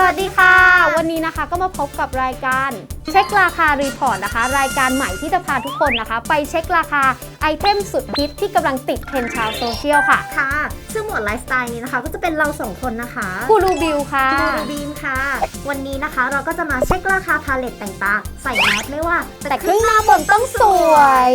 สวัสดีค่ะ วันนี้นะคะก็มาพบกับรายการเช็คราคารีพอร์ตนะคะ รายการใหม่ที่จะพาทุกคนนะคะ ไปเช็คราคาไอเทมสุดฮิตที่กำลังติดเทรนด์ชาวโซเชียลค่ะ ค่ะ ซึ่งหมวดไลฟ์สไตล์นี้นะคะ ก็จะเป็นเราสองคนนะคะกูรูบิวค่ะกูรูบีมค่ะ วันนี้นะคะเราก็จะมาเช็คราคาพาเลตต่างๆ ใส่แมสไม่ว่าแต่ครึ่งหน้าบนต้องสวย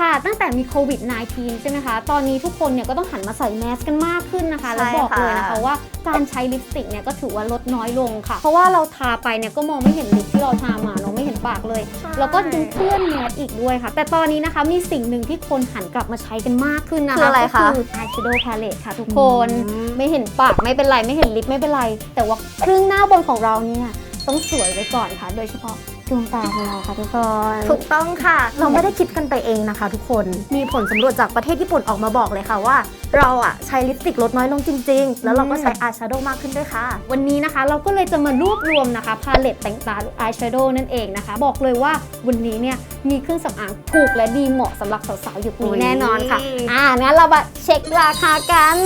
ค่ะตั้งแต่มีโควิด -19 ใช่ไหมคะ ตอนนี้ทุกคนเนี่ยก็ต้องหันมาใส่แมสกันมากขึ้นนะคะ แล้วบอกเลยนะคะว่าการใช้ลิปสติกเนี่ยก็ถือว่าลดน้อยลงค่ะ เพราะว่าเราทาไปเนี่ยก็มองไม่เห็นลิปที่เราทามาเนาะไม่เห็นปากเลยใช่แล้วก็ดูเปื้อนแมสอีกด้วยค่ะ แต่ตอนนี้นะคะมีสิ่งหนึ่งที่คนหันกลับมาใช้กันมากขึ้นนะคะ คืออะไรคะก็คือ eyeshadow palette ค่ะทุกคนไม่เห็นปากไม่เป็นไรไม่เห็นลิปไม่เป็นไร แต่ว่าครึ่งหน้าบนของเราเนี่ยต้องสวยไว้ก่อนค่ะ โดยเฉพาะ ดวงตาของเราค่ะทุกคนถูกต้องค่ะ เราไม่ได้คิดกันไปเองนะคะ ทุกคนมีผลสำรวจจากประเทศญี่ปุ่นออกมาบอกเลยค่ะว่า เราอะใช้ลิปสติกลดน้อยลงจริง ๆ แล้วเราก็ใช้อายแชโดว์มากขึ้นด้วยค่ะ วันนี้นะคะ เราก็เลยจะมารวบรวมนะคะพาเลตแต่งตาหรืออายแชโดว์นั่นเองนะคะ บอกเลยว่าวันนี้เนี่ยมีเครื่องสำอางถูกและดีเหมาะสำหรับสาวๆยุคอุ๊นี้ยแน่นอนค่ะ อ่างั้นเรามาเช็คราคากัน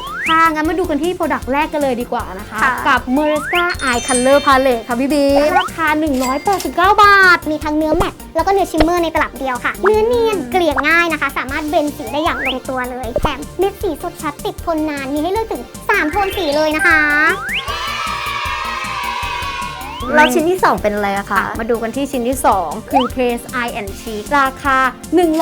ค่ะ งั้นมาดูกันที่โปรดักต์แรกกันเลยดีกว่านะคะ ค่ะ กับ m e r s c a Eye Color Palette ค่ะพี่บีราคา 189 บาท มีทั้งเนื้อแมตต์แล้วก็เนื้อชิมเมอร์ในตลับเดียวค่ะ เนื้อเนียนเกลี่ยง่ายนะคะ สามารถเบนสีได้อย่างลงตัวเลยแถมเม็ดสีสดชัดติดทนนาน มีให้เลือกถึง 3 โทนสีเลยนะคะ แล้วชิ้นที่ 2 เป็นอะไรอะคะ มาดูกันที่ชิ้นที่ 2 คือ Trace Eye and Cheek ราคา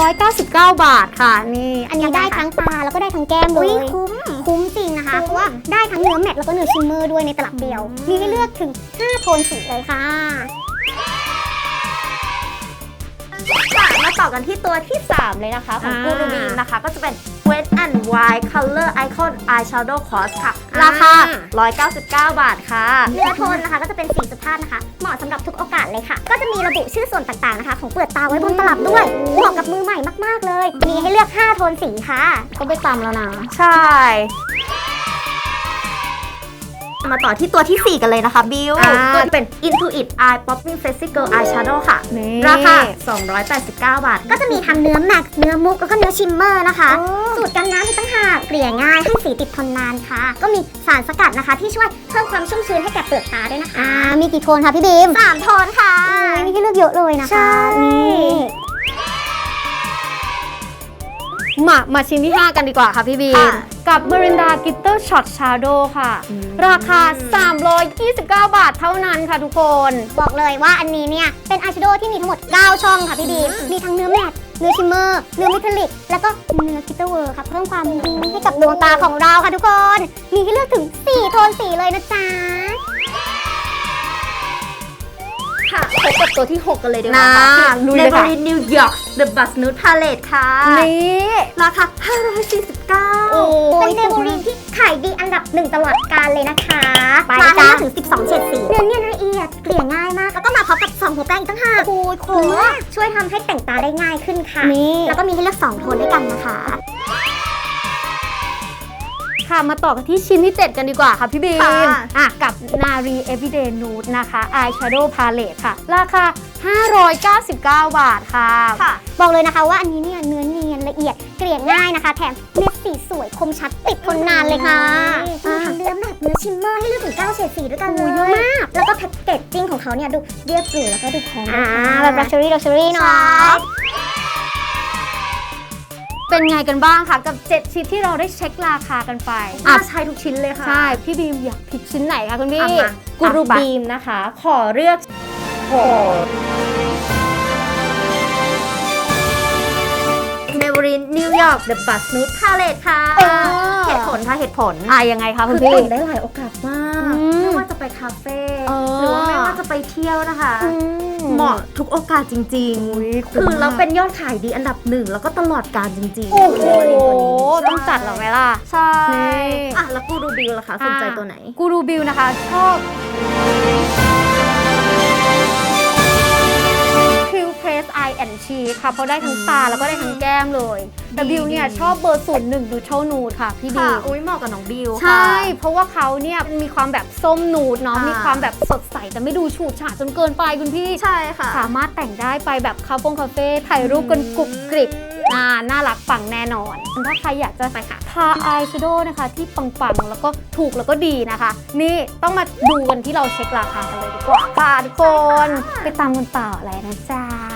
199 บาทค่ะ นี่อันนี้ได้ทั้งตาแล้วก็ได้ทั้งแก้มเลอุ๊ยยคุ้ม คุ้มจริงนะคะ เพราะว่าได้ทั้งเนื้อแมตต์แล้วก็เนื้อชิมเมอร์ด้วยในตลับเดียว มีให้เลือกถึง 5 โทนสีเลยค่ะ ค่ะมาต่อกันที่ตัวที่ 3 เลยนะคะ ของอ่ากูรูบีมนะคะ ก็จะเป็น Wet and Wild Color Icon Eyeshadow Cross ค่ะอ่าราคา 199 บาทค่ะ เนื้อโทนนะคะก็จะเป็นสีสุภาพนะคะ เหมาะสำหรับทุกโอกาสเลยค่ะ ก็จะมีระบุชื่อส่วนต่างๆนะคะ ของเปลือกตาไว้บนตลับด้วยเหมาะกับมือใหม่มากๆเลย มีให้เลือก 5 โทนสีค่ะ ก็ไปตามแล้วนะ ใช่ มาต่อที่ตัวทีสี่ 4 กันเลยนะคะบิวอ่า ตัวเป็น Intuit Eye Popping Flashy Girl Eyeshadow ค่ะ นี่ราคา 289 บาท ก็จะมีทั้งเนื้อแม็กซ์เนื้อมุก แล้วก็เนื้อชิมเมอร์นะคะ สูตรกันน้ำมีตั้งหากเกลี่ยง่าย ให้สีติดทนนานค่ะ ก็มีสารสกัดนะคะ ที่ช่วยเพิ่มความชุ่มชื้นให้แก่เปลือกตาด้วยนะคะอ่ามีกี่โทนคะพี่บีมสามโทนค่ะมีให้เลือกเยอะเลยนะคะใช่นี่มามาชิ้นที่ 5 กันดีกว่าค่ะพี่บีมค่ะ กับ Mirinda Glitter Shot Shadow ค่ะ ราคา 329 บาทเท่านั้นค่ะทุกคน บอกเลยว่าอันนี้เนี่ย เป็นอายแชโดว์ที่มีทั้งหมด 9 ช่องค่ะพี่บีมมีทั้งเนื้อแมตต์เนื้อชิมเมอร์ เนื้อมิทัลลิก แล้วก็เนื้อกิตเตอร์เวอร์ค่ะเพิ่มความวิงให้กับดวงตาของเราค่ะทุกคน มีให้เลือกถึง 4 โทนสีเลยนะจ๊ะ ค่ะพบกับตัวที่ 6 กันเลยดีกว่าน่าค่ะ ลุยเลยค่ะ Maybelline New York The Bust Nude Palette ค่ะ นี่ ราคา549 โอ้เป็นเนโม 1 ตลอดการเลยนะคะไปนะจ๊ะถึง 12 เฉดสีเนื้อเนียนละเอียดเกลี่ยง่ายมาก แล้วก็มาพร้อมกับสองหัวแป้งอีกตั้งห้าโอ้ยคุ้ช่วยทำให้แต่งตาได้ง่ายขึ้นค่ะ นี่แล้วก็มีให้เลือก 2 โทนด้วยกันนะคะ ค่ะมาต่อกันที่ชิ้นที่ 7 กันดีกว่าค่ะพี่บีมค่ะ อะ กับ Nari Everyday Nude นะคะ Eye Shadow Palette ค่ะ ราคา 599 บาทค่ะ ค่ะ บอกเลยนะคะว่าอันนี้เนี่ยเนื้อเนียน ละเอียดเกลี่ยง่ายนะคะ แถมเม็ดสีสวยคมชัดติดทนนานเลยค่ะอืมมีทั้งเนื้อแบบเนื้อชิมเมอร์ให้เลือกถึง9เฉดสีด้วยกันเลโอ้ยเยอะมาก แล้วก็แพ็กเกจจิ้งของเขาเนี่ยดูเรียบหรูแล้วก็ดูแพงอ่าแบบลักชัวรี่ลักชัวรี่เนาะเป็นไงกันบ้างคะกับ 7 ชิ้นที่เราได้เช็คราคากันไปอะอะใช้ทุกชิ้นเลยค่ะ ใช่ พี่บีมอยากพิกชิ้นไหนคะคุณพี่อะมากูรูบีมนะคะ ขอเลือกโห รินนิวยอร์ก The Bust Nude Palette ค่ะ เออ เหตุผลค่ะเหตุผลอะยังไงคะคุคืณอพี่ แต่งได้หลายโอกาสมาก อืมไม่ว่าจะไปคาเฟ่เออ หรือว่าไม่ว่าจะไปเที่ยวนะคะอืมเหมาะทุกโอกาสจริงอุ๊ยๆคุ้คืมอเรามากเป็นยอดขายดีอันดับหนึ่งแล้วก็ตลอดการจริงๆโอ้โหในตัวนี้ต้องจัดเหรอไหมล่ะ ใช่นี่ อะแล้วกูรูบิวล่ะคะสนใจตัวไหน กูรูบิวนะคะ ชอบ คิวเพรสไอแอนชีค่ะ เพราะได้ทั้งตาแล้วก็ได้ทั้งแก้มเลยแต่บิวเนี่ยชอบเบอร์ศูนย์หนึ่งดูเช่านูดค่ะพี่บิค่ะวอุ้ยเหมาะกับน้องบิวใช่ เพราะว่าเขาเนี่ยมีความแบบส้มนูดเนาะ อ่ามี มีความแบบสดใส แต่ไม่ดูฉูดฉาดจนเกินไปคุณพี่ ใช่ค่ะ สามารถแต่งได้ไปแบบคาเฟ่คาเฟ่ถ่ายรูปกันกรุบกริบน่าน่ารักปังแน่นอน ถ้าใครอยากจะไปค่ะทาอายแชโดว์นะคะ ที่ปังๆ แล้วก็ถูกแล้วก็ดีนะคะ นี่ต้องมาดูกันที่เราเช็คราคากันเลยดีกว่าค่ะทุกคน ไปตามกันต่อเลยนะจ๊ะค่ะ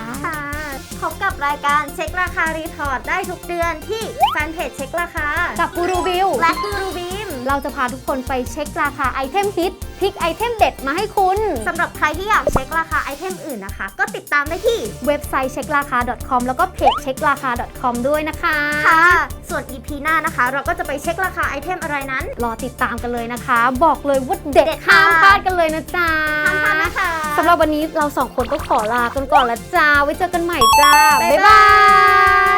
พบกับรายการเช็คราคารีพอร์ตได้ทุกเดือนที่แฟนเพจเช็คราคา กับกูรูบิลและกูรูบีม เราจะพาทุกคนไปเช็คราคาไอเทมฮิตพิกไอเทมเด็ดมาให้คุณสำหรับใครที่อยากเช็คราคาไอเทมอื่นนะคะ ก็ติดตามได้ที่เว็บไซต์เช็คราคา .com แล้วก็เพจเช็คราคา .com ด้วยนะคะค่ะส่วน EP หน้านะคะ เราก็จะไปเช็คราคาไอเทมอะไรนั้น รอติดตามกันเลยนะคะ บอกเลยว่าเด็ดเด็ดค่ะห้ามพลาดกันเลยนะจ๊ะห้ามพลาดนะคะสำหรับวันนี้เราสองคนก็ขอลากันก่อนละจ้า ไว้เจอกันใหม่จ้า บ๊ายบายบ๊ายบาย